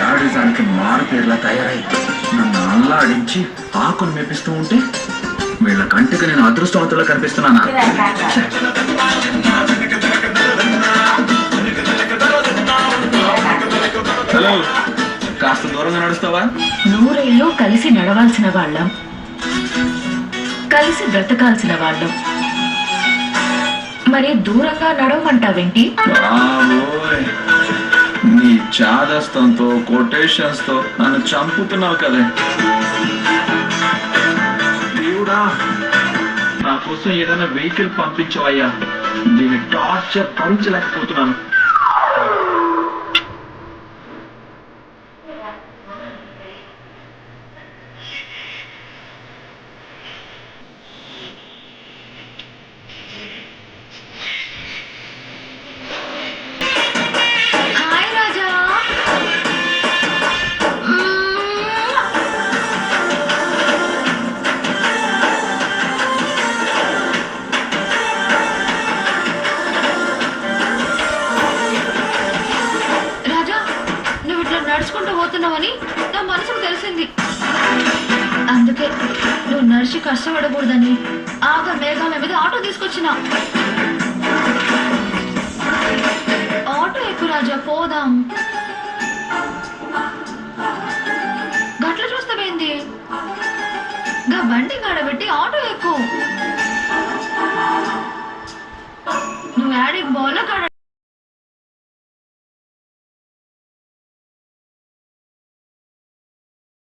సాడిజానికి మారు పేర్లా తయారై నన్ను అల్లాడించి ఆకును మెప్పిస్తూ ఉంటే వీళ్ళ కంటికి నేను అదృష్టవంతులా కనిపిస్తున్నానా? హలో కాస్త దూరంగా నడుస్తావా? నూరేళ్ళు కలిసి నడవాల్సిన వాళ్ళం. కలిసి బ్రతకాల్సిన వాళ్ళం. మరి దూరంగా నడవమంటావేంటి? చాదస్తంతో కొటేషన్స్తో నన్ను చంపుతున్నావు కదే. దేవుడా నా కోసం ఏదైనా వెహికల్ పంపించవయ్యా. దీని టార్చర్ భరించలేకపోతున్నాను నడుచుకుంటూ నా మనసుకు తెలిసింది. అందుకే నువ్వు నడిచి కష్టపడకూడదని ఆగ మేఘాల మీద ఆటో తీసుకొచ్చిన. ఆటో ఎక్కువ రాజా పోదాం. గట్ల చూస్తావేంది గా బండి కాడబెట్టి ఆటో ఎక్కువ